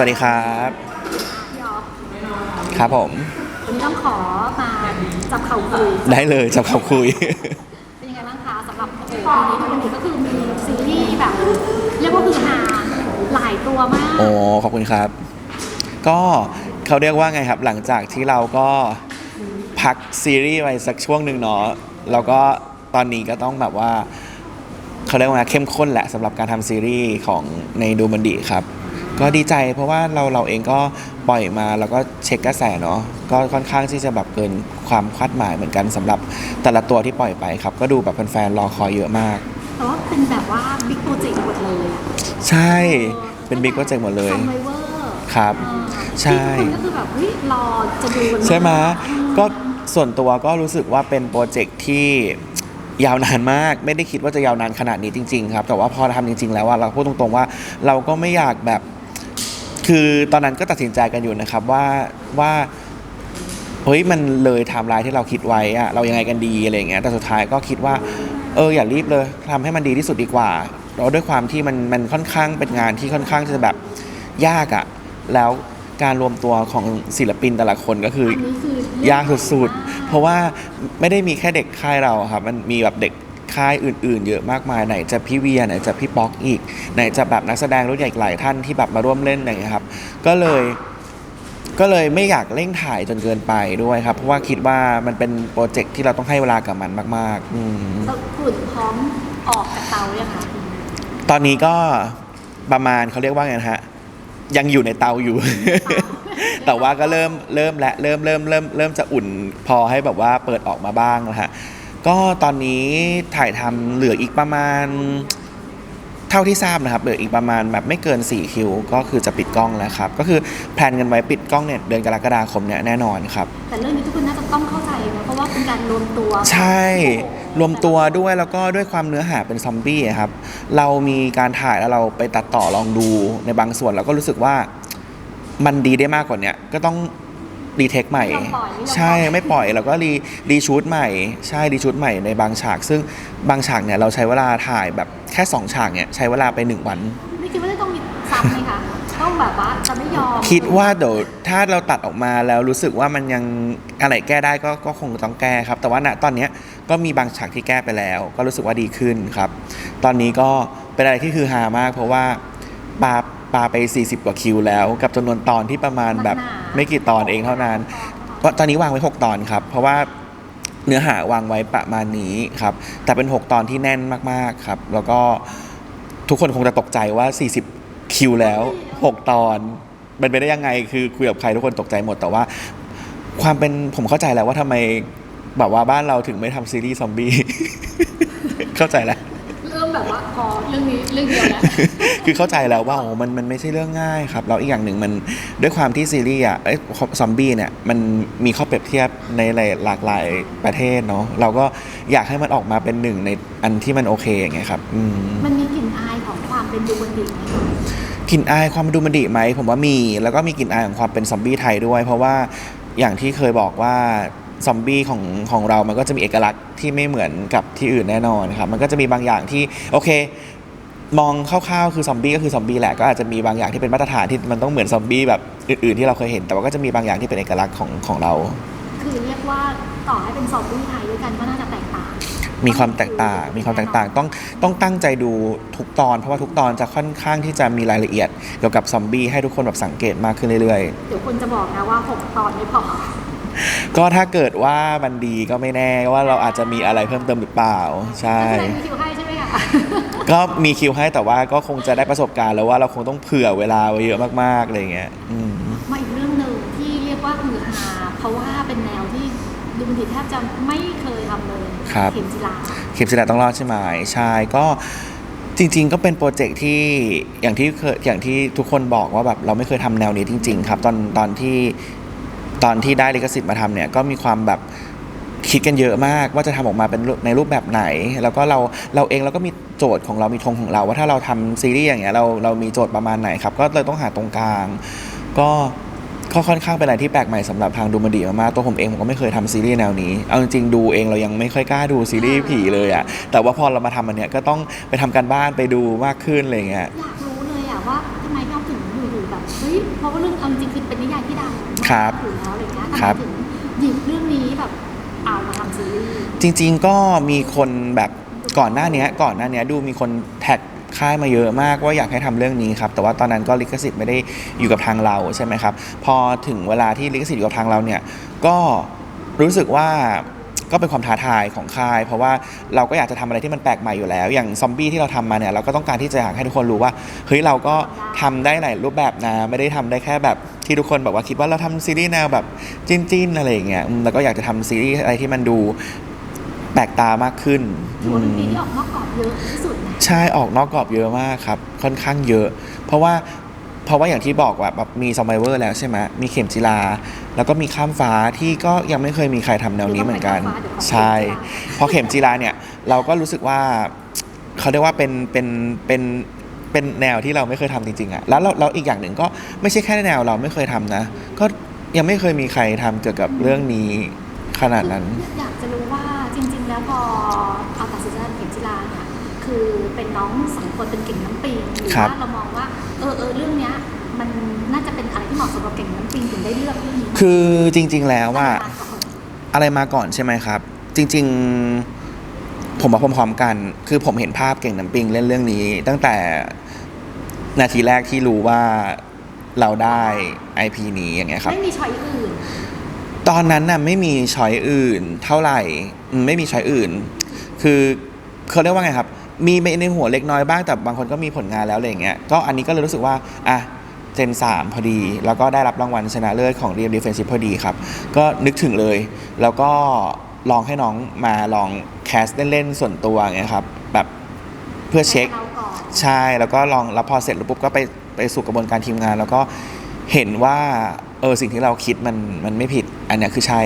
สวัสดีครับ พี่ออฟครับผม วันนี้ต้องขอมาจับเข่าคุยได้เลยจับเขาคุย เป็นยังไงบ้างคะสำหรับปีนี้มันเป็นก็คือมีซีรีส์แบบเรียกว่าคือหาหลายตัวมากโอ้ขอบคุณครับ ก็เขาเรียกว่าไงครับ หลังจากที่เราก็พักซีรีส์ไปสักช่วงหนึ่งเนาะแล้วก็ตอนนี้ก็ต้องแบบว่าเขาเรียกว่าเข้มข้นแหละสำหรับการทำซีรีส์ของในดูมันดีครับ ก็ดีใจเพราะว่าเราเราเองก็ปล่อยมาแล้วก็เช็คกระแสเนาะก็ค่อนข้างที่จะแบบเกินความคาดหมายเหมือนกันสำหรับแต่ละตัวที่ปล่อยไปครับ ก็ดูแบบแฟนๆรอคอยเยอะมาก แต่ว่าเป็นแบบว่าบิ๊กโปรเจกต์หมดเลยอะใช่เป็นบิ๊กโปรเจกต์หมดเลยซัมไวเวอร์ครับใช่ ที่ทุกคนก็คือแบบเฮ้ยรอจะดูกันใช่ไหมากก็ส่วนตัวก็รู้สึกว่าเป็นโปรเจกต์ที่ยาวนานมาก ไม่ได้คิดว่าจะยาวนานขนาดนี้จริง ๆ ครับ แต่ว่าพอทำจริง ๆ แล้วว่าเราพูดตรงๆว่า เราก็ไม่อยากแบบ คือตอนนั้นก็ตัดสินใจกันอยู่นะครับว่าว่าเฮ้ยมันเลยไทม์ไลน์ที่เราคิดไว้อะเรายังไงกันดีอะไรอย่างเงี้ยแต่สุดท้ายก็คิดว่า เอออย่ารีบเลยทำให้มันดีที่สุดดีกว่าแล้วด้วยความที่มันมันค่อนข้างเป็นงานที่ค่อนข้างจะแบบยากอะแล้วการรวมตัวของศิลปินแต่ละคนก็คืออันนี้คือยากสุดๆ เพราะว่าไม่ได้มีแค่เด็กค่ายเราอะครับ มันมีแบบเด็ก ค่ายอื่น ๆ เยอะมากมายไหนจะพี่เวียไหนจะพี่ป๊อกอีก ไหนจะแบบนักแสดงรุ่นใหญ่อีกหลายท่านที่แบบมาร่วมเล่นอะไรอย่างเงี้ยครับ ก็เลยก็เลยไม่อยากเร่งถ่ายจนเกินไปด้วยครับ เพราะว่าคิดว่ามันเป็นโปรเจกต์ที่เราต้องให้เวลากับมันมากๆอืมเราขุ่นพร้อมออกจากเตายังคะตอนนี้ก็ประมาณเขาเรียกว่าไงนะฮะยังอยู่ในเตาอยู่ แต่ว่าก็เริ่มเริ่มและเริ่มเริ่มเริ่มเริ่มจะอุ่นพอให้แบบว่าเปิดออกมาบ้างนะฮะ ก็ตอนนี้ถ่ายทำเหลืออีกประมาณ เท่าที่ทราบนะครับเหลืออีกประมาณแบบไม่เกิน 4 คิว ก็คือจะปิดกล้องแล้วครับ ก็คือแพลนกันไว้ปิดกล้องเนี่ยเดือนกรกฎาคมเนี่ยแน่นอนครับ แต่เรื่องนี้ทุกคนน่าจะต้องเข้าใจนะเพราะว่าเป็นการรวมตัวใช่รวมตัวด้วยแล้วก็ด้วยความเนื้อหาเป็นซอมบี้อะครับเรามีการถ่ายแล้วเราไปตัดต่อลองดูในบางส่วนเราก็รู้สึกว่ามันดีได้มากกว่าเนี้ยก็ต้อง รีเทคใหม่ไม่ยอมปล่อยไม่ยอมใช่ไม่ปล่อยแล้วก็รีรีชูดใหม่ ใช่รีชูดใหม่ในบางฉาก ซึ่งบางฉากเนี่ยเราใช้เวลาถ่ายแบบแค่สองฉากเนี่ยใช้เวลาไปหนึ่งวัน ไม่คิดว่าจะต้องมีซ้ำไหมคะ ต้องแบบว่าจะไม่ยอมคิดว่าเดี๋ยวถ้าเราตัดออกมาแล้วรู้สึกว่ามันยังอะไรแก้ได้ก็ก็คงต้องแก้ครับ แต่ว่าณตอนเนี้ยก็มีบางฉากที่แก้ไปแล้ว ก็รู้สึกว่าดีขึ้นครับ ตอนนี้ก็เป็นอะไรที่คือฮามาก เพราะว่าปาปาไป 40 กว่าคิวแล้ว กับจำนวนตอนที่ประมาณแบบ หนาๆ ไม่กี่ตอนเองเท่านั้นก็ตอนนี้วางไว้ 6 ตอนครับ เพราะว่าเนื้อหาวางไว้ประมาณนี้ครับ แต่เป็น 6 ตอนที่แน่นมากๆครับ แล้วก็ทุกคนคงจะตกใจว่า 40 คิวแล้ว 6 ตอนมันไปได้ยังไง คือคุยกับใครทุกคนตกใจหมด แต่ว่า ความเป็นผมเข้าใจแล้วว่าทำไมแบบว่าบ้านเราถึงไม่ทำซีรีส์ซอมบี้ เข้าใจแล้ว เริ่มแบบว่าพอเรื่องนี้เรื่องเดียวแล้ว คือเข้าใจแล้วว่าโอ้มันมันไม่ใช่เรื่องง่ายครับแล้วอีกอย่างหนึ่งมันด้วยความที่ซีรีส์อะเอ้ยซอมบี้เนี่ยมันมีข้อเปรียบเทียบในหลายหลากหลายประเทศเนาะเราก็อยากให้มันออกมาเป็นหนึ่งในอันที่มันโอเคอย่างเงี้ยครับอืมมันมีกลิ่นอายของความเป็นดูบันดิไหมคะกลิ่นอายความดูมันดีไหมผมว่ามี แล้วก็มีกลิ่นอายของความเป็นซอมบี้ไทยด้วย เพราะว่าอย่างที่เคยบอกว่า ซอมบี้ของของเรามันก็จะมีเอกลักษณ์ที่ไม่เหมือนกับที่อื่นแน่นอนครับ มันก็จะมีบางอย่างที่โอเค มองคร่าวๆคือซอมบี้ก็คือซอมบี้แหละก็อาจจะมีบางอย่างที่เป็นมาตรฐานที่มันต้องเหมือนซอมบี้แบบอื่นๆที่เราเคยเห็น แต่ว่าก็จะมีบางอย่างที่เป็นเอกลักษณ์ของของเรา คือเรียกว่าต่อให้เป็นซอมบี้ไทยด้วยกันก็น่าจะแตกต่าง มีความแตกต่าง มีความแตกต่างต้องต้องตั้งใจดูทุกตอน เพราะว่าทุกตอนจะค่อนข้างที่จะมีรายละเอียดเกี่ยวกับซอมบี้ให้ทุกคนแบบสังเกตมากขึ้นเรื่อยเดี๋ยวคนจะบอกนะว่า6ตอนไม่พอๆ ก็ถ้าเกิดว่ามันดีก็ไม่แน่ว่าเราอาจจะมีอะไรเพิ่มเติมหรือเปล่า ใช่นักแสดงมีคิวให้ใช่ไหมคะก็มีคิวให้แต่ว่าก็คงจะได้ประสบการณ์แล้วว่าเราคงต้องเผื่อเวลาไว้เยอะมากๆอะไรอย่างเงี้ยอืม มาอีกเรื่องหนึ่งที่เรียกว่าคือฮาเพราะว่าเป็นแนวที่ดูบันดิแทบจะไม่เคยทำเลยครับ เข็มจิลาเข็มจิราต้องรอดใช่ไหมใช่ก็จริง ๆ ก็เป็นโปรเจกต์ที่อย่างที่เคยอย่างที่ทุกคนบอกว่าแบบเราไม่เคยทำแนวนี้จริง ๆ ครับ ตอนตอนที่ ตอนที่ได้ลิขสิทธิ์มาทำเนี่ยก็มีความแบบคิดกันเยอะมากว่าจะทำออกมาเป็นในรูปแบบไหน แล้วก็เราเราเองเราก็มีโจทย์ของเรามีธงของเรา ว่าถ้าเราทำซีรีส์อย่างเงี้ยเราเรามีโจทย์ประมาณไหนครับ ก็เลยต้องหาตรงกลาง ก็ก็ค่อนข้างเป็นอะไรที่แปลกใหม่สำหรับทางดูมันดีมากๆตัวผมเองผมก็ไม่เคยทำซีรีส์แนวนี้ เอาจริงๆดูเองเรายังไม่ค่อยกล้าดูซีรีส์ผีเลยอะแต่ว่าพอเรามาทำอันเนี้ยก็ต้องไปทำการบ้านไปดูมากขึ้นอะไรเงี้ยอยากรู้เลยอะว่าทำไมพี่อถึงอยู่แบบเฮ้ยเพราะว่าเรื่องเอาจริงๆคือเป็นนิ ยายที่ดังครับอยู่แล้วอะไรเงี้ยครับ ทำไมถึงหยิบเรื่องนี้แบบเอามาทำซีรีส์จริงๆก็มีคนแบบก่อนหน้าเนี้ยก่อนหน้าเนี้ยดูมีคนแท็กค่ายมาเยอะมากว่าอยากให้ทำเรื่องนี้ครับ แต่ว่าตอนนั้นก็ลิขสิทธิ์ไม่ได้อยู่กับทางเราใช่ไหมครับ พอถึงเวลาที่ลิขสิทธิ์อยู่กับทางเราเนี่ยก็รู้สึกว่าก็เป็นความท้าทายของค่าย เพราะว่าเราก็อยากจะทำอะไรที่มันแปลกใหม่อยู่แล้ว อย่างซอมบี้ที่เราทำมาเนี่ยเราก็ต้องการที่จะอยากให้ทุกคนรู้ว่าเฮ้ยเราก็ทำได้หลายรูปแบบนะไม่ได้ทำได้แค่แบบ ที่ทุกคนบอกว่าคิดว่าเราทำซีรีส์แนวแบบจิ้นๆอะไรอย่างเงี้ยอืมแล้วก็อยากจะทำซีรีส์อะไรที่มันดูแปลกตามากขึ้นถือว่าเป็นปีอืมที่ออกนอกกรอบเยอะที่สุดนะใช่ออกนอกกรอบเยอะมากครับ ค่อนข้างเยอะ เพราะว่าเพราะว่าอย่างที่บอกว่าแบบมีซอมไบเวอร์แล้วใช่ไหมมีเข็มจิลา แล้วก็มีข้ามฟ้าที่ก็ยังไม่เคยมีใครทำแนวนี้เหมือนกัน ใช่เพราะเข็มจิลาเนี่ยเราก็รู้สึกว่าเขาเรียกว่าเป็นเป็นเป็น เป็นแนวที่เราไม่เคยทำจริงๆอะแล้วเราเราอีกอย่างหนึ่งก็ไม่ใช่แค่แนวเราไม่เคยทำนะ ก็ยังไม่เคยมีใครทำเกี่ยวกับเรื่องนี้ขนาดนั้น อยากจะรู้ว่าจริง ๆ แล้วพอเอาตัดสินใจเข็มจิลาเนี่ยคือเป็นน้องสองคนเป็นเก่งน้ำปิงหรือครับว่าเรามองว่าเออเออเรื่องเนี้ยมันน่าจะเป็นอะไรที่เหมาะสมกับเก่งน้ำปิงถึงได้เลือกเรื่องนี้มาคือจริง ๆ แล้วว่าก่อนอะไรมาก่อนใช่ไหมครับ จริง ๆ ผมมาพร้อมๆกัน คือผมเห็นภาพเก่งน้ำปิงเล่นเรื่องนี้ ตั้งแต่นาทีแรกที่รู้ว่าเราได้ IP นี้อย่างเงี้ยครับ ไม่มีช้อยอื่น ตอนนั้นน่ะไม่มีช้อยอื่น เท่าไหร่อืมไม่มีช้อยอื่น คือเขาเรียกว่าไงครับ มีในหัวเล็กน้อยบ้างแต่บางคนก็มีผลงานแล้วอะไรอย่างเงี้ยก็อันนี้ก็เลยรู้สึกว่าอะเจนสามพอดี แล้วก็ได้รับรางวัลชนะเลิศของเรียมดีเฟนซีพอดีครับ ก็นึกถึงเลย แล้วก็ ลองให้น้องมาลองแคสเล่นๆส่วนตัวอย่างเงี้ยครับแบบเพื่อเช็คเราก่อนใช่แล้วก็ลองแล้วพอเสร็จแล้วปุ๊บก็ไปไปสู่กระบวนการทีมงาน แล้วก็เห็นว่าเออสิ่งที่เราคิดมันมันไม่ผิดอันเนี้ยคือใช่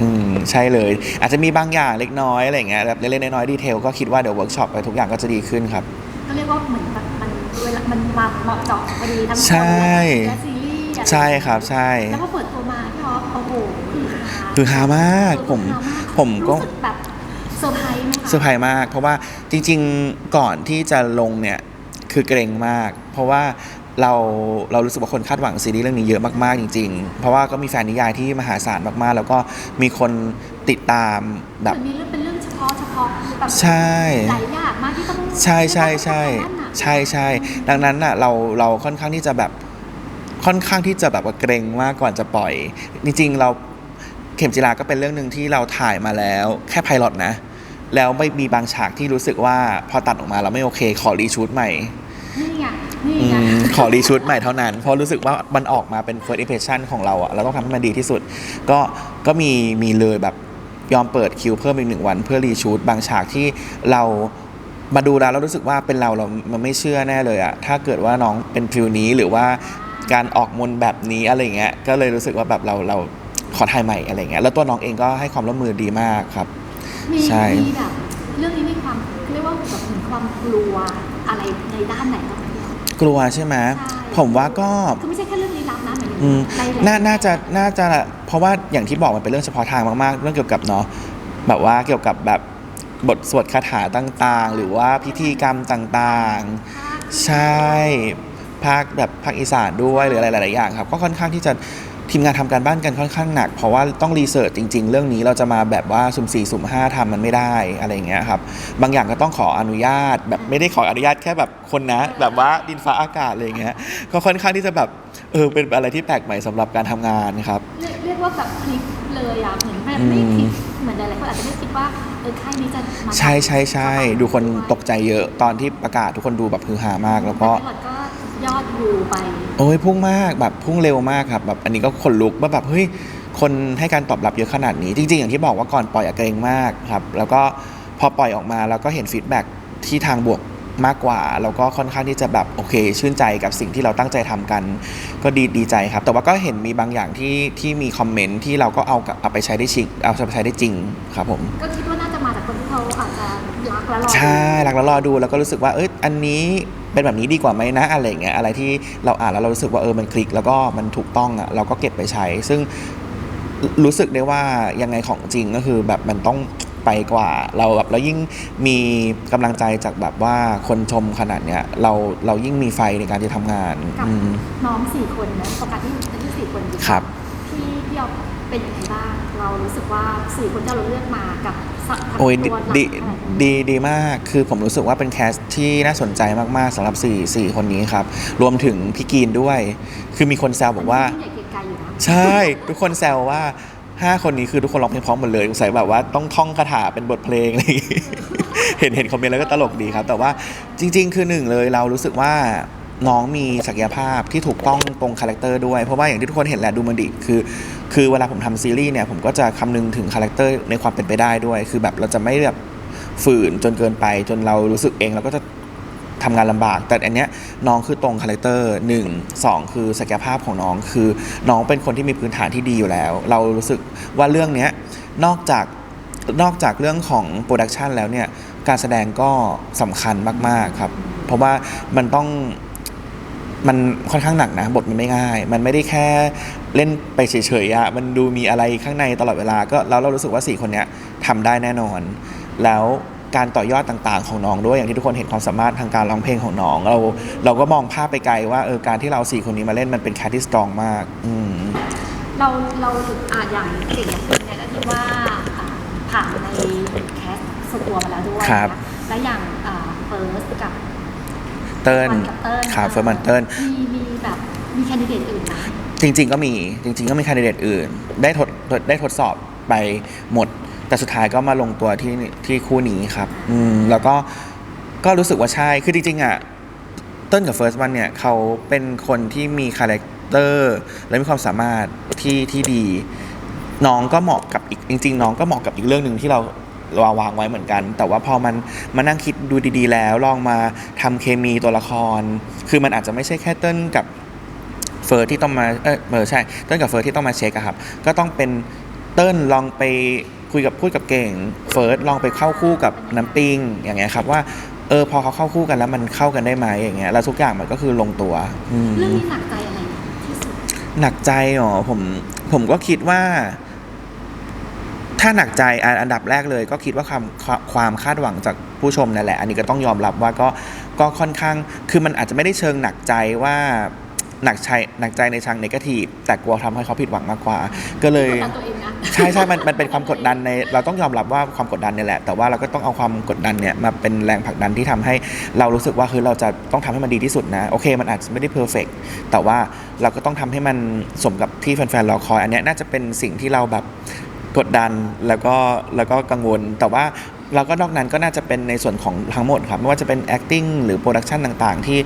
อืมใช่เลย อาจจะมีบางอย่างเล็กน้อยอะไรอย่างเงี้ยแบบเล็กๆน้อยๆดีเทลก็คิดว่าเดี๋ยวเวิร์กช็อปไปทุกอย่างก็จะดีขึ้นครับก็เรียกว่าเหมือนแบบมันเวลามันมาเหมาะเจาะพอดีทั้งใช่คนและซีรีส์อะไรใช่ครับใช่แล้วพอเปิดตัวมาพี่ออฟโอ้โห คือฮาคือฮามาก ผมคือฮามากผมก็รู้สึแบบเซอร์ไพรส์ไหมคะเซอร์ไพรส์มาก เพราะว่าจริง ๆก่อนที่จะลงเนี่ยคือเกรงมาก เพราะว่าเราเรารู้สึกว่าคนคาดหวังซีรีส์เรื่องนี้เยอะมากๆจริง ๆ เพราะว่าก็มีแฟนนิยายที่มหาศาลมากๆ แล้วก็มีคนติดตามแบบ เหมือนมีเรื่องเป็นเรื่องเฉพาะเฉพาะแบบใช่ หลายอย่างมากที่ต้องใช่ใช่ใช่เรียกว่าต้องทำงานหนักใช่ใช่ดังนั้นน่ะเราเราค่อนข้างที่จะแบบค่อนข้างที่จะแบบว่าเกรงมากก่อนจะปล่อย จริงๆ เรา เข็มจิราก็เป็นเรื่องหนึ่งที่เราถ่ายมาแล้ว แค่ไพลอตนะ แล้วไม่มีบางฉากที่รู้สึกว่าพอตัดออกมาเราไม่โอเค ขอรีชูตใหม่นี่ไงนี่อืไงมขอรีชูตใหม่เท่านั้น เพราะรู้สึกว่ามันออกมาเป็น first impression ของเราอะเราต้องทำให้มันดีที่สุด ก็ก็มีมีเลยแบบยอมเปิดคิวเพิ่มอีกหนึ่งวัน เพื่อรีชูตบางฉากที่เรามาดูแล้วเรารู้สึกว่าเป็นเราเรามันไม่เชื่อแน่เลยอะถ้าเกิดว่าน้องเป็นฟิลนี้หรือว่าการออกมนต์แบบนี้อะไรเงี้ยก็เลยรู้สึกว่าแบบเราเรา ขอถ่ายใหม่อะไรเงี้ยแล้วตัวน้องเองก็ให้ความร่วมมือดีมากครับ มีใช่ มีแบบเรื่องนี้มีความเรียกว่าแบบเหมือนความกลัวอะไรในด้านไหนบ้างไหมพี่ออฟกลัวใช่ไหมใช่ ผมว่าก็ คือไม่ใช่แค่เรื่องลี้ลับนะหมายถึงอืมในหลยน่าน่าจะน่าจะเพราะว่าอย่างที่บอกมันเป็นเรื่องเฉพาะทางมากๆ เรื่องเกี่ยวกับเนาะแบบว่าเกี่ยวกับแบบบทสวดคาถาต่างๆ หรือว่าพิธีกรรมต่างๆใช่ภาคแบบภาคอีสานด้วยหรืออะไรหลายๆอย่างครับ ก็ค่อนข้างที่จะ ทีมงานทำการบ้านกันค่อนข้างหนัก เพราะว่าต้องรีเสิร์ชจริง ๆ เรื่องนี้เราจะมาแบบว่าสุ่มสี่สุ่มห้าทำมันไม่ได้อะไรอย่างเงี้ยครับบางอย่างก็ต้องขออนุญาต แบบไม่ได้ขออนุญาตแค่แบบคนนะ แบบว่าดินฟ้าอากาศอะไรอย่างเงี้ยก็ค่อนข้างที่จะแบบเออเป็นอะไรที่แปลกใหม่สำหรับการทำงานครับเรียกเรียกว่าแบบพลิกเลยอะเหมือนแบบอืมไม่คิดเหมือนหลายๆคนอาจจะไม่คิดว่าเออค่ายนี้จะมาใช่ใช่ใช่ดูคนตกใจเยอะตอนที่ประกาศทุกคนดูแบบฮือฮามาก แล้วก็แต่ไพลอตก็ ยอดวิวไปโอ้ยพุ่งมากแบบพุ่งเร็วมากครับแบบอันนี้ก็ขนลุกว่าแบบเฮ้ยคนให้การตอบรับเยอะขนาดนี้ จริง ๆ อย่างที่บอกว่าก่อนปล่อยอะเกรงมากครับ แล้วก็พอปล่อยออกมาแล้วก็เห็นฟีดแบ็กที่ทางบวกมากกว่า แล้วก็ค่อนข้างที่จะแบบโอเค ชื่นใจกับสิ่งที่เราตั้งใจทำกัน ก็ดีดีใจครับ แต่ว่าก็เห็นมีบางอย่างที่ที่มีคอมเมนต์ที่เราก็เอากับเอาไปใช้ได้จริงเอาไปใช้ได้จริงครับผมก็คิดว่าน่าจะ และรอดูใช่รักแล้วรอดูแล้วก็รู้สึกว่าเอ้ยอันนี้เป็นแบบนี้ดีกว่าไหมนะอะไรอย่างเงี้ยอะไรที่เราอ่านแล้วเรารู้สึกว่าเออมันคลิก แล้วก็มันถูกต้องอะเราก็เก็บไปใช้ ซึ่งรู้สึกได้ว่ายังไงของจริงก็คือแบบมันต้องไปกว่าเราแบบเรายิ่งมีกำลังใจจากแบบว่าคนชมขนาดเนี้ยเราเรายิ่งมีไฟในการที่ทำงานกับอืมน้องสี่คนนะโฟกัสที่ที่สี่คนดีครับพี่พี่เอาเป็นยังไงบ้างเรารู้สึกว่าสี่คนที่เราเลือกมากับสัก โอ้ยดีตัวหลักดีอะไรอย่างเงี้ยดีดีมากคือผมรู้สึกว่าเป็นแคสที่น่าสนใจมากๆสำหรับ4 4 คนนี้ครับ รวมถึงพี่กรีนด้วย คือมีคนแซวบอกว่านนี้ยิ่งใหญ่เกรียงไกรอยู่นะใช่ ทุกคนแซวว่า5คนนี้คือทุกคนร้องเพลงพร้อมหมดเลยสงสัยแบบว่าต้องท่องคาถาเป็นบทเพลงอะไรอย่างงี้เห็นเห็นคอมเมนต์แล้วก็ตลกดีครับ แต่ว่าจริง ๆ คือหนึ่งเลยเรารู้สึกว่าน้องมีศักยภาพที่ถูกต้องตรงคาแรคเตอร์ด้วย เพราะว่าอย่างที่ทุกคนเห็นแหละดูมันดิคือ คือเวลาผมทำซีรีส์เนี่ยผมก็จะคำนึงถึงคาแรคเตอร์ในความเป็นไปได้ด้วย คือแบบเราจะไม่แบบฝืนจนเกินไป จนเรารู้สึกเองเราก็จะทำงานลำบาก แต่อันเนี้ยน้องคือตรงคาแรคเตอร์หนึ่งสองคือศักยภาพของน้องคือน้องเป็นคนที่มีพื้นฐานที่ดีอยู่แล้ว เรารู้สึกว่าเรื่องเนี้ยนอกจากนอกจากเรื่องของโปรดักชันแล้วเนี่ยการแสดงก็สำคัญมาก ๆ ครับ เพราะว่ามันต้องมันค่อนข้างหนักนะ บทมันไม่ง่าย มันไม่ได้แค่ เล่นไปเฉยๆอะมันดูมีอะไรข้างในตลอดเวลาก็แล้วเรารู้สึกว่าสี่คนเนี้ยทำได้แน่นอน แล้วการต่อยอดต่างๆ ของน้องด้วยอย่างที่ทุกคนเห็นความสามารถทางการร้องเพลงของน้องเราเราก็มองภาพไปไกลว่าเออการที่เราสี่คนนี้มาเล่นมันเป็นแคทที่สตรองมาก อืมเราเราอ่าอย่างเก่งอย่างคุณเนี่ยก็คิดว่าอ่าผ่านในแคสส่วนตัวมาแล้วด้วยครับ นะและอย่างเฟิร์สกับเติ้ลวันกับเติ้ลครับเฟิร์สมันเติ้ล มีมีแบบ มีแคนดิเดตอื่นไหมจริง ๆ ก็มีจริง ๆ ก็มีคนดิเดตอื่น ได้ทดได้ทดสอบไปหมด แต่สุดท้ายก็มาลงตัวที่ที่คู่นี้ครับ อืมแล้วก็ก็รู้สึกว่าใช่คือจริงๆอะเต้นกับเฟิร์สวันเนี่ยเขาเป็นคนที่มีคาแรคเตอร์และมีความสามารถที่ที่ดี น้องก็เหมาะกับอีกจริง ๆ น้องก็เหมาะกับอีกเรื่องหนึ่งที่เราเราวางไว้เหมือนกัน แต่ว่าพอมันมานั่งคิดดูดี ๆ แล้วลองมาทำเคมีตัวละคร คือมันอาจจะไม่ใช่แค่เต้นกับ เฟิร์สที่ต้องมาเออเออใช่เต้นกับเฟิร์สที่ต้องมาเช็คอะครับก็ต้องเป็นเต้นลองไปคุยกับพูดกับเก่งเฟิร์สลองไปเข้าคู่กับน้ำปิงอย่างเงี้ยครับว่าเออพอเขาเข้าคู่กันแล้วมันเข้ากันได้ไหมอย่างเงี้ยแล้วทุกอย่างมันก็คือลงตัวอืมเรื่องนี้หนักใจอะไรที่สุดหนักใจเหรอผมผมก็คิดว่า ถ้าหนักใจอันอันดับแรกเลย ก็คิดว่าความความความคาดหวังจากผู้ชมนั่นแหละ อันนี้ก็ต้องยอมรับว่าก็ก็ค่อนข้างคือมันอาจจะไม่ได้เชิงหนักใจว่า หนักใจหนักใจในทางเนกาทีฟแต่กลัวทำให้เขาผิดหวังมากกว่า ก็เลย กดดันตัวเองนะ ใช่ใช่มันมันเป็นความกดดันในเราต้องยอมรับว่าความกดดันเนี่ยแหละ แต่ว่าเราก็ต้องเอาความกดดันเนี่ยมาเป็นแรงผลักดันที่ทำให้เรารู้สึกว่าคือเราจะต้องทำให้มันดีที่สุดนะ โอเค มันอาจจะไม่ได้เพอร์เฟกแต่ว่าเราก็ต้องทำให้มันสมกับที่แฟนๆรอคอย อันเนี้ยน่าจะเป็นสิ่งที่เราแบบกดดันแล้วก็แล้วก็กังวล แต่ว่าเราก็นอกนั้นก็น่าจะเป็นในส่วนของทั้งหมดครับไม่ว่าจะเป็น acting หรือ production ต่างๆ ที่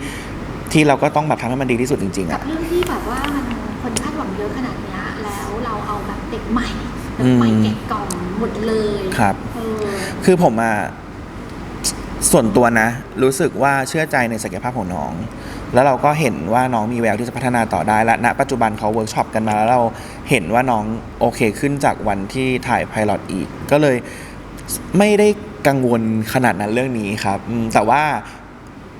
ที่เราก็ต้องแบบทำให้มันดีที่สุดจริงๆกัอะ บเรื่องที่แบบว่ามันคนคาดหวังเยอะขนาดเนี้ยแล้วเราเอาแบบเด็กใหม่เด็กใหม่อืม เก็บกล่องหมดเลยครับ เออคือผมอะส่วนตัวนะ รู้สึกว่าเชื่อใจในศักยภาพของน้อง แล้วเราก็เห็นว่าน้องมีแววที่จะพัฒนาต่อได้และณปัจจุบันเขาเวิร์กช็อปกันมาแล้วเราเห็นว่าน้องโอเคขึ้นจากวันที่ถ่ายไพลอตอีก ก็เลยไม่ได้กังวลขนาดนั้นเรื่องนี้ครับอืมแต่ว่า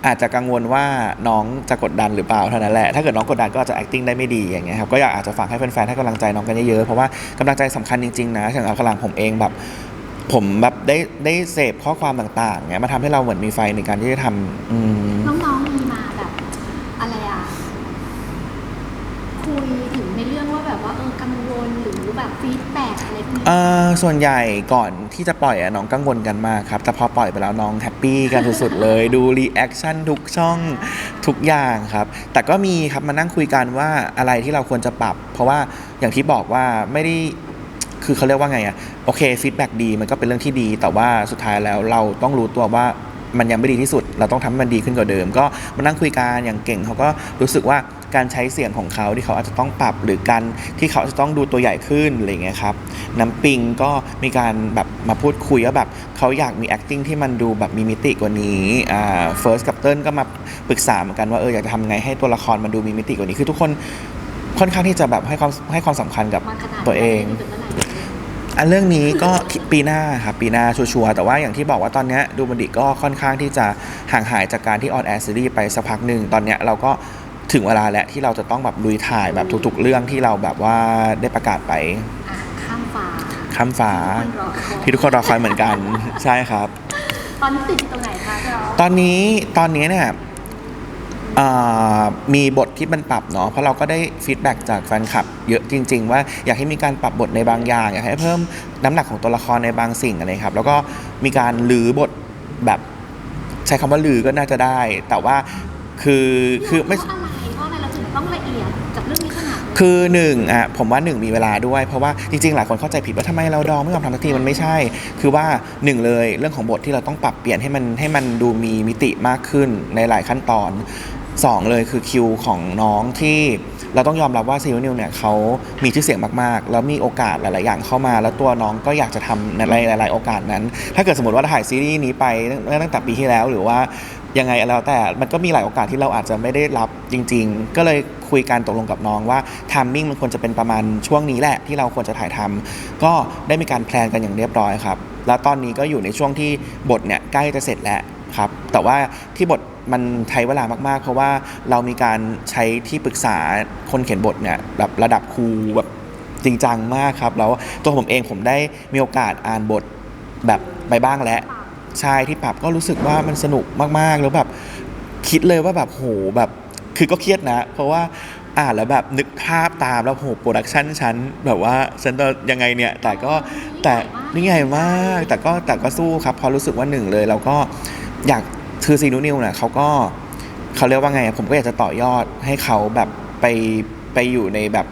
อาจจะกังวลว่าน้องจะกดดันหรือเปล่าเท่านั้นแหละ ถ้าเกิดน้องกดดันก็อาจจะ acting ได้ไม่ดีอย่างเงี้ยครับ ก็อยากอาจจะฝากให้แฟนๆ ให้กำลังใจน้องกันเยอะๆ เพราะว่ากำลังใจสำคัญจริงๆ นะอย่างเอากำลังผมเองแบบ ผมแบบได้ได้เสพข้อความต่างๆเงี้ยมาทำให้เราเหมือนมีไฟในการที่จะทำอืม น้องๆมีมาแบบอะไรอะ คุยถึงในเรื่องว่าแบบว่าเออกังวลหรือแบบฟีดแบ็กอะไรพวกนี้ เออส่วนใหญ่ก่อนที่จะปล่อยอะน้องกังวลกันมากครับ แต่พอปล่อยไปแล้วน้องแฮปปี้กันสุดๆเลย ดูรีแอคชั่นทุกช่องทุกอย่างครับ แต่ก็มีครับมานั่งคุยกันว่าอะไรที่เราควรจะปรับ เพราะว่าอย่างที่บอกว่าไม่ได้คือเขาเรียกว่าไงอะโอเคฟีดแบ็กดีมันก็เป็นเรื่องที่ดี แต่ว่าสุดท้ายแล้วเราต้องรู้ตัวว่ามันยังไม่ดีที่สุด เราต้องทำให้มันดีขึ้นกว่าเดิม ก็มานั่งคุยกันอย่างเก่งเขาก็รู้สึกว่า การใช้เสียงของเขาที่เขาอาจจะต้องปรับหรือการที่เขาจะต้องดูตัวใหญ่ขึ้นอะไรอย่างเงี้ยครับน้ำปิงก็มีการแบบมาพูดคุยว่าแบบเขาอยากมี acting ที่มันดูแบบมีมิติกว่านี้อ่าเฟิร์สกับเติ้ลก็มาปรึกษาเหมือนกันว่าเอออยากจะทำไงให้ตัวละครมันดูมีมิติกว่านี้คือทุกคนค่อนข้างที่จะแบบให้ความให้ความสำคัญกับมาขนาดตัวเองนี้เป็นเมื่อไหร่อันเรื่องนี้ก็ปีหน้าครับปีหน้าชัวร์ๆแต่ว่าอย่างที่บอกว่าตอนเนี้ยดูมันดิก็ค่อนข้างที่จะห่างหายจากการที่ออนแอร์ซีรีส์ไปสักพักหนึ่งตอนเนี้ยเราก็ ถึงเวลาแล้วที่เราจะต้องแบบลุยถ่ายแบบทุกๆ เรื่องที่เราแบบว่าได้ประกาศไปอะข้ามฟ้าคข้ามฟ้าที่ที่ทุทุกกคคนนรรออคคออยยเหมือนกันใช่ครับ ตอนนี้ติดอยู่ตรงไหนคะเราตอนนี้ตอนนี้เนี่ยอ่ามีบทที่มันปรับเนาะเพราะเราก็ได้ฟีดแบ็กจากแฟนคลับเยอะจริง ๆ ว่าอยากให้มีการปรับบทในบางอย่างอยากให้เพิ่มน้ำหนักของตัวละครในบางสิ่งอะไรครับ แล้วก็มีการลือบทแบบใช้คำว่าลือก็น่าจะได้ แต่ว่าคือคือไม่ ต้องละเอียดกับเรื่องนี้ขนาดนี้คือหนึ่งอะผมว่าหนึ่งมีเวลาด้วย เพราะว่าจริงๆ หลายคนเข้าใจผิดว่าทำไมเราดองไม่ยอมทำสักทีมันไม่ใช่ คือว่าหนึ่งเลยเรื่องของบทที่เราต้องปรับเปลี่ยนให้มันให้มันดูมีมิติมากขึ้นในหลายขั้นตอนสองเลยคือคิวของน้องที่เราต้องยอมรับว่าซีรีส์นิวเนี่ยเขามีชื่อเสียงมากๆ แล้วมีโอกาสหลาย ๆ อย่างเข้ามา แล้วตัวน้องก็อยากจะทำในหลาย ๆ โอกาสนั้น ถ้าเกิดสมมติว่าถ่ายซีรีส์นี้ไปตั้งแต่ปีที่แล้วหรือว่า ยังไงแล้วแต่ มันก็มีหลายโอกาสที่เราอาจจะไม่ได้รับจริง ๆ ก็เลยคุยกันตกลงกับน้องว่าทามมิ่งมันควรจะเป็นประมาณช่วงนี้แหละที่เราควรจะถ่ายทำก็ได้มีการแพลนกันอย่างเรียบร้อยครับ แล้วตอนนี้ก็อยู่ในช่วงที่บทเนี่ยใกล้จะเสร็จแล้วครับ แต่ว่าที่บทมันใช้เวลามากๆ เพราะว่าเรามีการใช้ที่ปรึกษาคนเขียนบทเนี่ยแบบระดับครูแบบจริงจังมากครับ แล้วตัวผมเองผมได้มีโอกาสอ่านบทแบบไปบ้างแล้ว ใช่ที่ปรับก็รู้สึกว่ามันสนุกมากๆ แล้วแบบคิดเลยว่าแบบโหแบบคือก็เครียดนะ เพราะว่าอ่านแล้วแบบนึกภาพตามแล้วโหโปรดักชันฉันแบบว่าฉันจะยังไงเนี่ย แต่ก็แต่นี่ใหญ่มาก แต่ก็แต่ก็สู้ครับเพราะรู้สึกว่าหนึ่งเลยเราก็อยากคือซีนูนิวเนี่ยเขาก็เขาเรียกว่าไง ผมก็อยากจะต่อยอดให้เขาแบบไปไปอยู่ในแบบ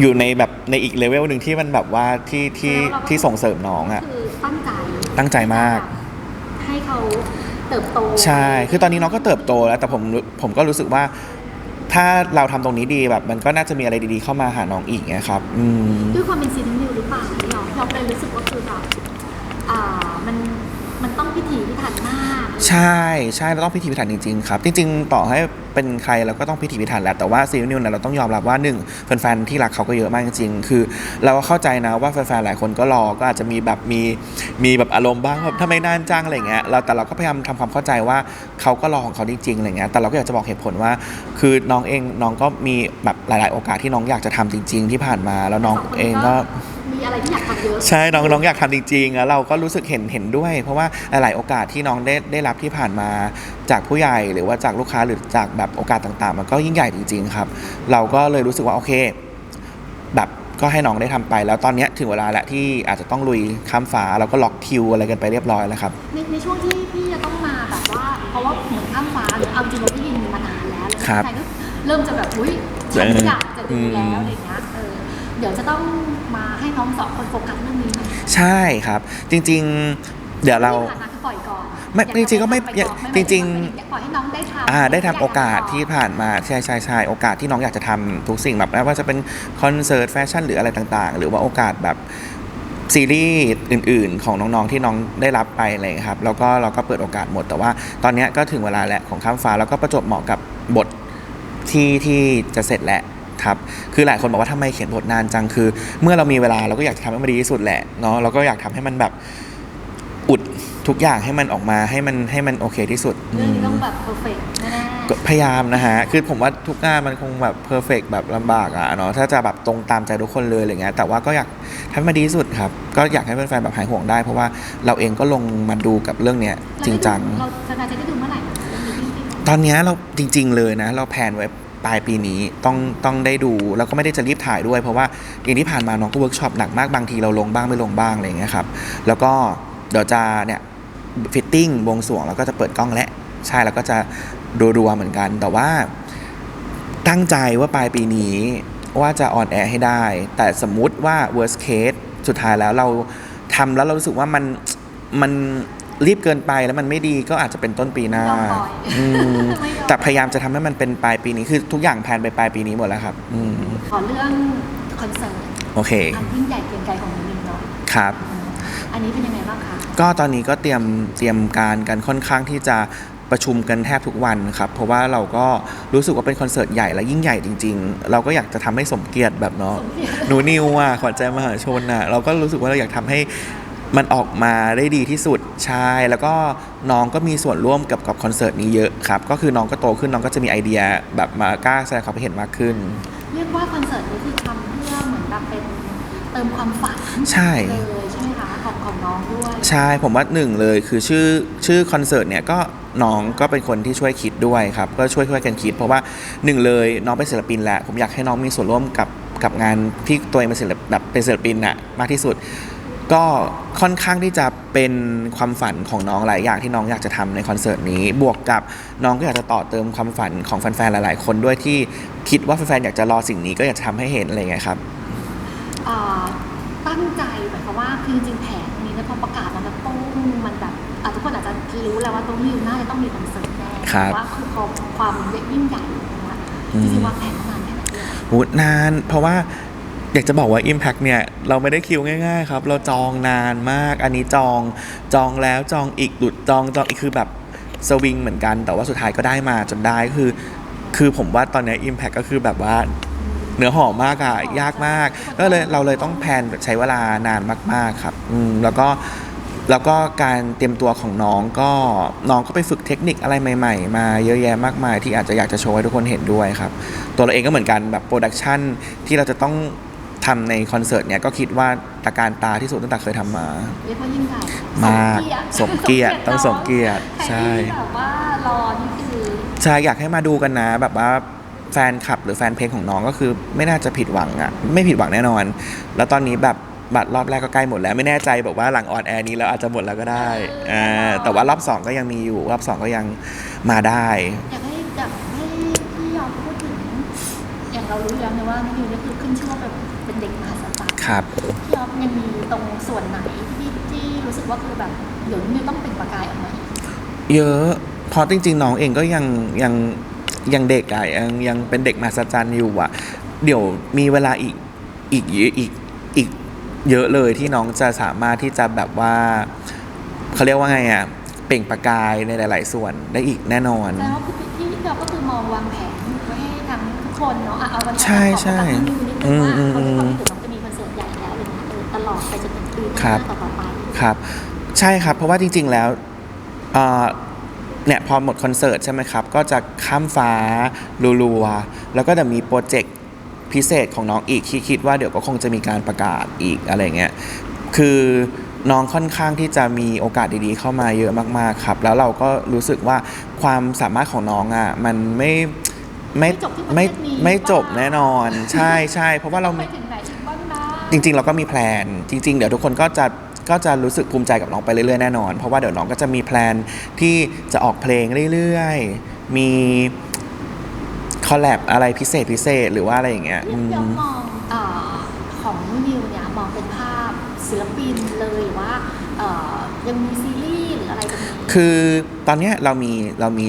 อยู่ในแบบในอีกเลเวลหนึ่งที่มันแบบว่าที่ที่ที่ส่งเสริมน้องอะคือตั้งใจ ตั้งใจมาก ให้เขาเติบโตใช่ คือตอนนี้น้องก็เติบโตแล้ว แต่ผมรู้ผมก็รู้สึกว่า ถ้าเราทำตรงนี้ดีแบบ มันก็น่าจะมีอะไรดีๆเข้ามาหาน้องอีกไงครับอืมด้วยความเป็นซีรีส์นิวหรือเปล่าที่เราเราเลยรู้สึกว่าคือแบบอ่ามัน มันต้องพิถีพิถันมากใช่ใช่เราต้องพิถีพิถันจริงๆครับ จริง ๆ ต่อให้เป็นใครเราก็ต้องพิถีพิถันแหละแต่ว่าซีรีส์นิวเนี่ยเราต้องยอมรับว่าหนึ่งแฟนๆที่รักเขาก็เยอะมากจริงๆคือ เราก็เข้าใจนะว่าแฟนๆหลายคนก็รอก็อาจจะมีแบบมีมีแบบอารมณ์บ้างแบบทำไมนานจังอะไรเงี้ยเราแต่เราก็พยายามทำความเข้าใจว่าเขาก็รอของเขาจริงๆอะไรเงี้ยแต่เราก็อยากจะบอกเหตุผลว่า คือน้องเองน้องก็มีแบบหลาย ๆ โอกาสที่น้องอยากจะทำจริง ๆ ที่ผ่านมา แล้วน้องเองก็ มีอะไรที่อยากทำ เยอะ ใช่น้องน้องอยากทำจริงๆแล้วเราก็รู้สึกเห็นเห็นด้วย เพราะว่าหลายๆโอกาสที่น้องได้ได้รับที่ผ่านมาจากผู้ใหญ่หรือว่าจากลูกค้าหรือจากแบบโอกาสต่างๆ มันก็ยิ่งใหญ่จริงๆครับ เราก็เลยรู้สึกว่าโอเค แบบก็ให้น้องได้ทำไป แล้วตอนเนี้ยถึงเวลาแล้วที่อาจจะต้องลุยข้ามฟ้าเราก็ล็อกคิวอะไรกันไปเรียบร้อยแล้วครับ ในในช่วงที่พี่จะต้องมาแบบว่า เพราะว่าเหมือนข้ามฟ้าหรือเอาจริงเราพี่ยินมานานแล้วครับ ใครก็เริ่มจะแบบอุ้ยฉันอยากจะดูแล้วอืมอะไรเงี้ยเออ เดี๋ยวจะต้องมาให้น้องสองคนโฟกัสเรื่องนี้ไหมใช่ครับ จริง ๆ เดี๋ยวเราที่ผ่านมาคือปล่อยก่อนไม่อยาจริงๆก็ไม่ปล่อยก่อนจริงๆไม่ไม่ปล่อยให้น้องได้ทำอ่าได้ทำโอกาสที่ผ่านมาใช่ใช่ใช่โอกาสที่น้องอยากจะทำทุกสิ่งแบบไม่ว่าจะเป็นคอนเสิร์ตแฟชั่นหรืออะไรต่างๆ หรือว่าโอกาสแบบซีรีส์อื่น ๆ ของน้องๆที่น้องได้รับไปอะไรอย่างเงี้ยครับแล้วก็เราก็เปิดโอกาสหมดแต่ว่า ตอนเนี้ยก็ถึงเวลาแล้วของข้ามฟ้าแล้วก็ประจวบเหมาะกับบทที่ที่จะเสร็จแล้ว ครับ คือหลายคนบอกว่าทำไมเขียนบทนานจังคือ เมื่อเรามีเวลาเราก็อยากจะทำให้มันดีที่สุดแหละเนาะเราก็อยากทำให้มันแบบอุดทุกอย่างให้มันออกมาให้มันให้มันโอเคที่สุดเรื่องนี้อืมต้องแบบเพอร์เฟกต์แน่ก็พยายามนะฮะ คือผมว่าทุกงานมันคงแบบเพอร์เฟกแบบลำบากอะเนาะ ถ้าจะแบบตรงตามใจทุกคนเลยอะไรเงี้ย แต่ว่าก็อยากทำให้มันดีที่สุดครับ ก็อยากให้แฟนๆแบบหายห่วงได้ เพราะว่าเราเองก็ลงมาดูกับเรื่องเนี้ยๆจริงจังเราจะจะได้ดูเมื่อไหร่เรื่องนี้พี่พี่ตอนเนี้ยเราจริง ๆ เลยนะ เราแพลนไว้ ปลายปีนี้ต้องต้องได้ดู แล้วก็ไม่ได้จะรีบถ่ายด้วย เพราะว่าอย่างที่ผ่านมาน้องก็เวิร์กช็อปหนักมากบางทีเราลงบ้างไม่ลงบ้างอะไรอย่างเงี้ยครับแล้วก็เดี๋ยวจะเนี่ยฟิตติ้งวงสวงแล้วก็จะเปิดกล้องแล้วใช่แล้วก็จะรัวๆเหมือนกัน แต่ว่าตั้งใจว่าปลายปีนี้ว่าจะออนแอร์ให้ได้ แต่สมมุติว่า worst case สุดท้ายแล้วเราทำแล้วเรารู้สึกว่ามันมัน รีบเกินไปแล้วมันไม่ดีก็อาจจะเป็นต้นปีหน้ายอมปล่อยอืมไม่ยอมแต่พยายามจะทำให้มันเป็นปลายปีนี้คือทุกอย่างแพลนไปปลายปีนี้หมดแล้วครับอืมขอเรื่องคอนเสิร์ตโอเคอันยิ่งใหญ่เกรียงไกรของมินเนาะครับ อันนี้เป็นยังไงบ้างคะก็ตอนนี้ก็เตรียมเตรียมการกันค่อนข้างที่จะประชุมกันแทบทุกวันครับ เพราะว่าเราก็รู้สึกว่าเป็นคอนเสิร์ตใหญ่และยิ่งใหญ่จริง ๆ เราก็อยากจะทำให้สมเกียรติแบบเนาะสมเกียรติหนูนิวอะขวัญใจมหาชนอะเราก็รู้สึกว่าเราอยากทำให้ มันออกมาได้ดีที่สุดใช่แล้วก็น้องก็มีส่วนร่วมกับกับคอนเสิร์ตนี้เยอะครับ ก็คือน้องก็โตขึ้นน้องก็จะมีไอเดียแบบมากล้าแสดงความคิดเห็นมากขึ้น เรียกว่าคอนเสิร์ตนี้คือทำเพื่อเหมือนแบบเป็นเติมความฝันใช่เลยใช่ไหมคะของของน้องด้วยใช่ผมว่าหนึ่งเลยคือชื่อชื่อคอนเสิร์ตเนี่ยก็น้องก็เป็นคนที่ช่วยคิดด้วยครับก็ช่วยช่วยกันคิด เพราะว่าหนึ่งเลยน้องเป็นศิลปินแหละผมอยากให้น้องมีส่วนร่วมกับกับงานที่ตัวเองเป็นศิลปแบบเป็นศิลปินน่ะมากที่สุด ก็ค่อนข้างที่จะเป็นความฝันของน้องหลายอย่างที่น้องอยากจะทำในคอนเสิร์ตนี้ บวกกับน้องก็อยากจะต่อเติมความฝันของแฟนๆหลาย ๆ คนด้วยที่คิดว่าแฟนๆอยากจะรอสิ่งนี้ก็อยากจะทำให้เห็นอะไรอย่างเงี้ยครับอ่าตั้งใจหมายความว่าคือจริงๆแผนนี้เนี่ยพอประกาศมันตุ้งมันแบบอะทุกคนอาจจะรู้แล้วว่าต้องมีน่าจะต้องมีคอนเสิร์ตแน่ครับแต่ว่าคือพอความยิ่งใหญ่นะคะอืมจริงๆวางแผนมานานแค่ไหนเนี่ยโหนานเพราะว่า อยากจะบอกว่า Impact เนี่ย เราไม่ได้คิวง่ายๆครับ เราจองนานมาก อันนี้จองจองแล้วจองอีกหลุดจองจองอีกคือแบบสวิงเหมือนกัน แต่ว่าสุดท้ายก็ได้มาจนได้คือ คือผมว่าตอนนี้ Impact ก็คือแบบว่าเนื้อหอมมากอะยากมาก ก็เลยเราเลยต้องแพนใช้เวลานานมาก ๆครับอืมแล้วก็แล้วก็การเตรียมตัวของน้องก็น้องก็ไปฝึกเทคนิคอะไรใหม่ ๆ มาเยอะแยะมากมาย ที่อาจจะอยากจะโชว์ให้ทุกคนเห็นด้วยครับ ตัวเราเองก็เหมือนกันแบบโปรดักชันที่เราจะต้อง ทำในคอนเสิร์ตเนี่ยก็คิดว่าตะการตาที่สุดตั้งแต่เคยทำมา เรียกว่ายิ่งใหญ่มากสมเกียรติต้องสมเกียรติใช่ใช่แบบว่ารอนี่คือใช่อยากให้มาดูกันนะ แบบว่าแฟนคลับหรือแฟนเพลงของน้องก็คือไม่น่าจะผิดหวังอะไม่ผิดหวังแน่นอน แล้วตอนนี้แบบบัตรรอบแรกก็ใกล้หมดแล้วไม่แน่ใจบอกว่าหลังออนแอร์นี้แล้วอาจจะหมดแล้วก็ได้อ่าแต่ว่ารอบสองก็ยังมีอยู่รอบสองก็ยังมาได้ อยากให้อยากให้พี่ยอมพูดถึง อย่างเรารู้แล้วนะว่านิวนี่คือขึ้นชื่อ ครับพี่ยอมยังมีตรงส่วนไหนที่ที่รู้สึกว่าคือแบบเดี๋ยวนิวต้องเป็นประกายออกมาอีกเยอะเพราะจริง ๆ น้องเองก็ยังยังยังเด็กอะยังยังเป็นเด็กมหัศจรรย์อยู่อะเดี๋ยวมีเวลาอีกอีกเยอะอีกอีกเยอะเลยที่น้องจะสามารถที่จะแบบว่าเขาเรียกว่าไงอะเปล่งประกายในหลาย ๆ ส่วนได้อีกแน่นอนแสดงว่าคือพี่พี่เราก็คือมองวางแผนไว้ให้ทั้งทุกคนเนาะอะเอาวันใช่ใช่ขอนิวนิดนึงว่าอืมเขาอืจะมความรู้สึกน้องจะมี ไปจนถึงปีหครัน้าบ ต่อๆไป ครับใช่ครับเพราะว่าจริง ๆ แล้วเอ่อเนี่ยพอหมดคอนเสิร์ตใช่ไหมครับก็จะข้ามฟ้ารัวๆแล้วก็จะมีโปรเจกต์พิเศษของน้องอีกที่คิดว่าเดี๋ยวก็คงจะมีการประกาศอีกอะไรเงี้ยคือน้องค่อนข้างที่จะมีโอกาสดีๆ เข้ามาเยอะมากๆครับ แล้วเราก็รู้สึกว่าความสามารถของน้องอะมันไม่ไม่ไม่จบที่ประเทศไม่นี้ไม่จบแน่นอน ใช่ใช่เพราะว่าเรา ไปถึงไหนอีกบ้างนะ จริง ๆ เราก็มีแพลนจริง ๆ เดี๋ยวทุกคนก็จะก็จะรู้สึกภูมิใจกับน้องไปเรื่อยๆแน่นอน เพราะว่าเดี๋ยวน้องก็จะมีแพลนที่จะออกเพลงเรื่อยๆ มีคอลแลบอะไรพิเศษพิเศษหรือว่าอะไรอย่างเงี้ยอืยอมมมองเออของนิวเนี่ยมองเป็นภาพศิลปินเลยหรือว่าเอ่อยังมีซีรีส์หรืออะไรตรงนี้คือตอนเนี้ยเรามีเรามี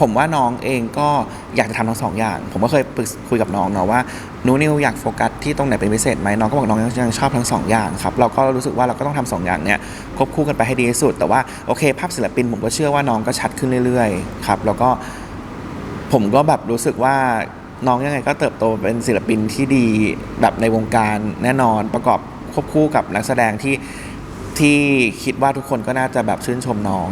ผมว่าน้องเองก็อยากจะทำทั้งสองอย่าง ผมก็เคยปรึกษคุยกับน้องเนาะว่า หนูนิวอยากโฟกัสที่ตรงไหนเป็นพิเศษไหมน้องก็บอกน้องยังชอบทั้งสองอย่างครับเราก็รู้สึกว่าเราก็ต้องทำสองอย่างเนี้ยควบคู่กันไปให้ดีที่สุด แต่ว่าโอเค ภาพศิลปินผมก็เชื่อว่าน้องก็ชัดขึ้นเรื่อยๆครับแล้วก็ผมก็แบบรู้สึกว่าน้องยังไงก็เติบโตเป็นศิลปินที่ดีแบบในวงการแน่นอนประกอบควบคู่กับนักแสดงที่ที่คิดว่าทุกคนก็น่าจะแบบชื่นชมน้อง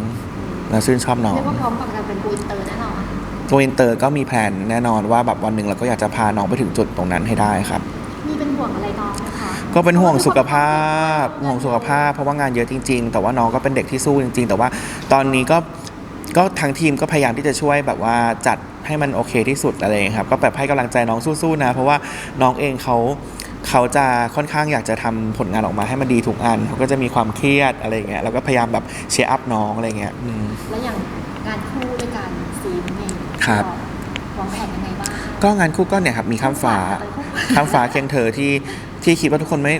และชื่นชอบน้องเรียกว่าพร้อมกับการเป็นบูอินเตอร์แน่นอน ตัวอินเตอร์ก็มีแผนแน่นอนว่าแบบวันหนึ่งเราก็อยากจะพาน้องไปถึงจุดตรงนั้นให้ได้ครับ มีเป็นห่วงอะไรน้องไหมคะ ก็เป็นห่วงสุขภาพห่วงสุขภาพ เพราะว่างานเยอะจริง ๆ แต่ว่าน้องก็เป็นเด็กที่สู้จริง ๆ แต่ว่าตอนนี้ก็ก็ทางทีมก็พยายามที่จะช่วยแบบว่าจัดให้มันโอเคที่สุดอะไรอย่างเงี้ยครับก็แบบให้กำลังใจน้องสู้ๆนะ เพราะว่าน้องเองเขาเขาจะค่อนข้างอยากจะทำผลงานออกมาให้มันดีทุกอันเขาก็จะมีความเครียดอะไรอย่างเงี้ยแล้วก็พยายามแบบเชียร์อัพน้องอะไรอย่างเงี้ยอืมแล้วอย่างงานคู่ด้วยกันซีนนี่ ครับ วางแผนยังไงบ้างก็งานคู่ก็เนี่ยครับมีข้ามฟ้าข้ามฟ้าเคียงเธอที่ที่คิดว่าทุกคนไม่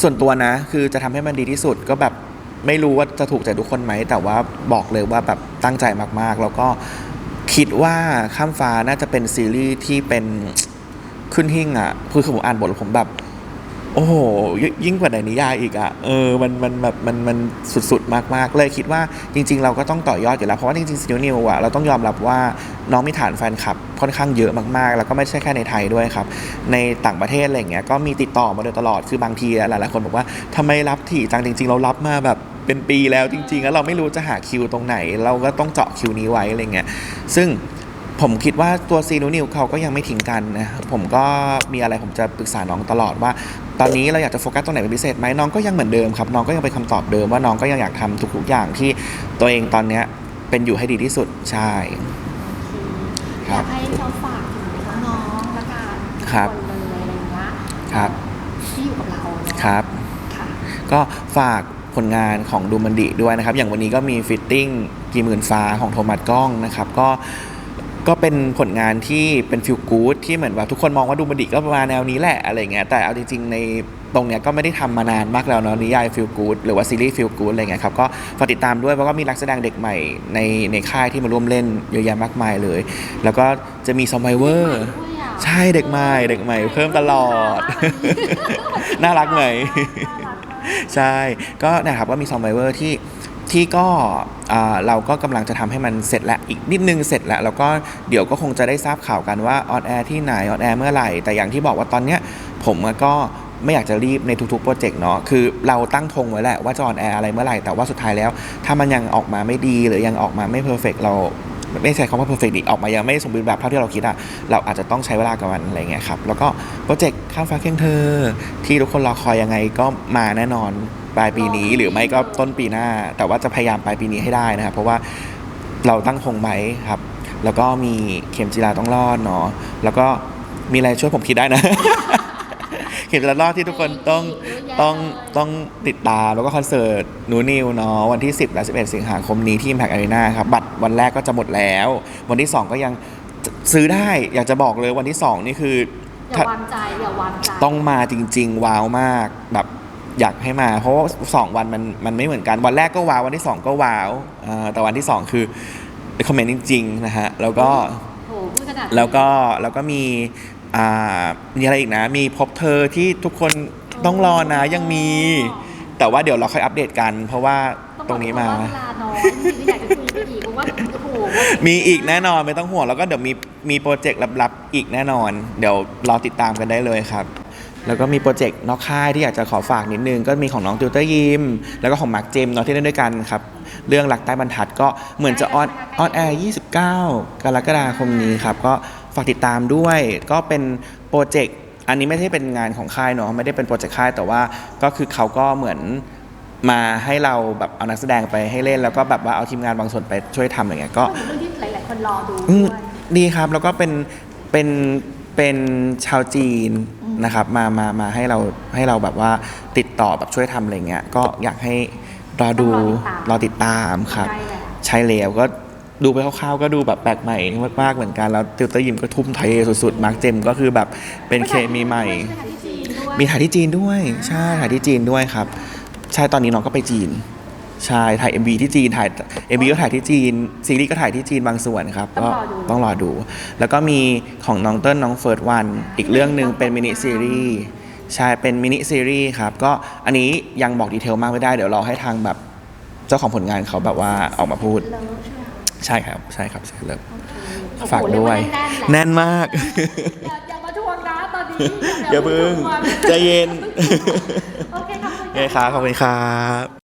ส่วนตัวนะ คือจะทำให้มันดีที่สุดก็แบบไม่รู้ว่าจะถูกใจทุกคนไหม แต่ว่าบอกเลยว่าแบบตั้งใจมากๆ แล้วก็คิดว่าข้ามฟ้าน่าจะเป็นซีรีส์ที่เป็นขึ้นหิ่งอะคือผมอ่านบทแล้วผมแบบ โอ้โหยิ่งกว่าในนิยายอีกอะเออมันมันแบบมันมันสุดๆ มากๆ เลยคิดว่าจริง ๆ เราก็ต้องต่อยอดอยู่แล้ว เพราะว่าจริงๆซีนิวอะเราต้องยอมรับว่าน้องมีฐานแฟนคลับค่อนข้างเยอะมากๆ แล้วก็ไม่ใช่แค่ในไทยด้วยครับ ในต่างประเทศอะไรเงี้ยก็มีติดต่อมาโดยตลอดคือบางทีหลายๆคนบอกว่าทำไมรับถี่จังจริง ๆ เรารับมาแบบเป็นปีแล้วจริงๆแล้วเราไม่รู้จะหาคิวตรงไหน เราก็ต้องเจาะคิวนี้ไว้อะไรเงี้ยซึ่ง ผมคิดว่าตัวซีนูนิวเขาก็ยังไม่ทิ้งกันนะครับผมก็มีอะไรผมจะปรึกษาน้องตลอดว่า ตอนนี้เราอยากจะโฟกัสตรงไหนเป็นพิเศษไหมน้องก็ยังเหมือนเดิมครับน้องก็ยังเป็นคำตอบเดิมว่าน้องก็ยังอยากทำทุกๆอย่างที่ตัวเองตอนเนี้ยเป็นอยู่ให้ดีที่สุดใช่คอรับยากให้เราฝากถึงน้องๆละกันครับทุกคนเลยอะไรอย่างเงี้ยครับที่อยู่กับเราเนาะครับ ค่ะก็ฝากผลงานของดูมันดิด้วยนะครับ อย่างวันนี้ก็มีฟิตติ้งกี่หมื่นฟ้าของโทมัสกล้องนะครับ ก็ ก็เป็นผลงานที่เป็นฟิลกู๊ดที่เหมือนว่าทุกคนมองว่าดูมันดิก็ประมาณแนวนี้แหละอะไรเงี้ยแต่เอาจริงๆในตรงเนี้ยก็ไม่ได้ทำมานานมากแล้วเนาะนิยายฟิลกู๊ดหรือว่าซีรีส์ฟิลกู๊ดอะไรเงี้ยครับก็ฝากติดตามด้วยเพราะว่ามีนักแสดงเด็กใหม่ในในค่ายที่มาร่วมเล่นเยอะแยะมากมายเลย แล้วก็จะมีซอมไบเวอร์ด้วยอะใช่เด็กใหม่เด็กใหม่เพิ่มตลอด น่ารักไหมน่ารักมากใช่ก็นะครับก็มีซอมไบเวอร์ที่ ที่ก็เราก็กำลังจะทำให้มันเสร็จแล้วอีกนิดนึงเสร็จแล้วแล้วก็เดี๋ยวก็คงจะได้ทราบข่าวกันว่าออนแอร์ที่ไหนออนแอร์เมื่อไหร่ แต่อย่างที่บอกว่าตอนเนี้ยผมก็ไม่อยากจะรีบในทุกๆโปรเจกต์เนาะ คือเราตั้งธงไว้แหละว่าจะออนแอร์อะไรเมื่อไหร่ แต่ว่าสุดท้ายแล้ว ถ้ามันยังออกมาไม่ดีหรือยังออกมาไม่เพอร์เฟกเรา ไม่ใช่คำว่าเพอร์เฟกต์ดิออกมายังไม่สมบูรณ์แบบเท่าที่เราคิดอะเราอาจจะต้องใช้เวลากับมันอะไรเงี้ยครับแล้วก็โปรเจกต์ข้ามฟ้าเคียงเธอ ที่ทุกคนรอคอยยังไงก็มาแน่นอนปลายปีนี้หรือไม่ก็ต้นปีหน้า แต่ว่าจะพยายามปลายปีนี้ให้ได้นะครับเพราะว่าเราตั้งธงไว้ครับ แล้วก็มีเข็มจีราต้องรอดเนาะแล้วก็มีอะไรช่วยผมคิดได้นะ เข็มจีรารอดที่ทุกคนต้องต้องต้องติดตามแล้วก็คอนเสิร์ตหนูนิวเนาะวันที่ 10 และ 11 สิงหาคมนี้ที่ Impact Arena ครับ บัตรวันแรกก็จะหมดแล้ว วันที่ 2 ก็ยังซื้อได้อยากจะบอกเลยวันที่ 2 นี่คืออย่าวางใจอย่าวางใจต้องมาจริง ๆ ว้าวมากแบบอยากให้มา เพราะว่าสองวันมันมันไม่เหมือนกันวันแรกก็ว้าววันที่สองก็ว้าวอ่าแต่วันที่สองคือคอมเมนต์จริงๆนะฮะแล้วก็โอ้โหพูดขนาดนี้แล้วก็แล้วก็มี อ่ามีอะไรอีกนะ มีพบเธอที่ทุกคนต้องรอนะยังมี แต่ว่าเดี๋ยวเราค่อยอัปเดตกัน เพราะว่าตรงนี้มา ต้องบอกว่เวลาน้อยจริงๆอยากจะคุยไปอีกเพราะว่าโอ้โหมีอีกแน่นอนไม่ต้องห่วงแล้วก็เดี๋ยวมีมีโปรเจกต์ลับๆอีกแน่นอน เดี๋ยวรอติดตามกันได้เลยครับ แล้วก็มีโปรเจกต์นอกค่ายที่อยากจะขอฝากนิดนึง ก็มีของน้องติวเตอร์ยิมแล้วก็ของมาร์คเจมส์เนาะที่เล่นด้วยกันครับ เรื่องรักใต้บรรทัดก็เหมือนจะออนออนแอร์ 29 กรกฎาคมนี้ครับ ก็ ฝากติดตามด้วย ก็เป็นโปรเจกต์อันนี้ไม่ใช่เป็นงานของค่ายเนาะไม่ได้เป็นโปรเจกต์ค่ายแต่ว่าก็คือเขาก็เหมือนมาให้เราแบบเอานักแสดงไปให้เล่น แล้วก็แบบว่าเอาทีมงานบางส่วนไปช่วยทำอย่างเงี้ยก็ก็เป็นเรื่องที่หลายๆคนรอดูอืมด้วยดีครับแล้วก็เป็นเป็นเป็นชาวจีนนะครับมามามาให้เราให้เราแบบว่าติดต่อแบบช่วยทำอะไรเงี้ยก็อยากให้รอดูรอติดตามครับใช่แล้วใช่แล้วก็ ดูไปคร่าวๆก็ดูแบบแปลกใหม่มากๆเหมือนกันแล้วติวเตอร์ยิมก็ทุ่มเทสุดๆมาร์คเจมก็คือแบบเป็นเคมีใหม่ มีถ่ายที่จีนด้วยใช่ถ่ายที่จีนด้วยครับใช่ตอนนี้น้องก็ไปจีนใช่ถ่าย MV ที่จีนถ่าย MV ก็ถ่ายที่จีนซีรีส์ก็ถ่ายที่จีนบางส่วนครับต้ก็องรอดูต้องรอดู แล้วก็มีของน้องเติ้ลน้องเฟิร์สวันอีกเรื่องหนึ่งเป็นมินิซีรีส์ใช่เป็นมินิซีรีส์ครับก็อันนี้ยังบอกดีเทลมากไม่ได้เดี๋ยวรอให้ทางแบบเจ้าของผลงานเขาแบบว่าออกมาพูดเลิฟ ใช่ไหมใช่ครับใช่ครับใช่เลยโอเคฝากด้วยโอ้โหเรีกาแน่นแหละแน่นมากอย่าอย่ามาทวงนะตอนนี้อย่าเพิ่งทวใจเย็นโอเคขอบคุณโอเคครับขอบคุณครับ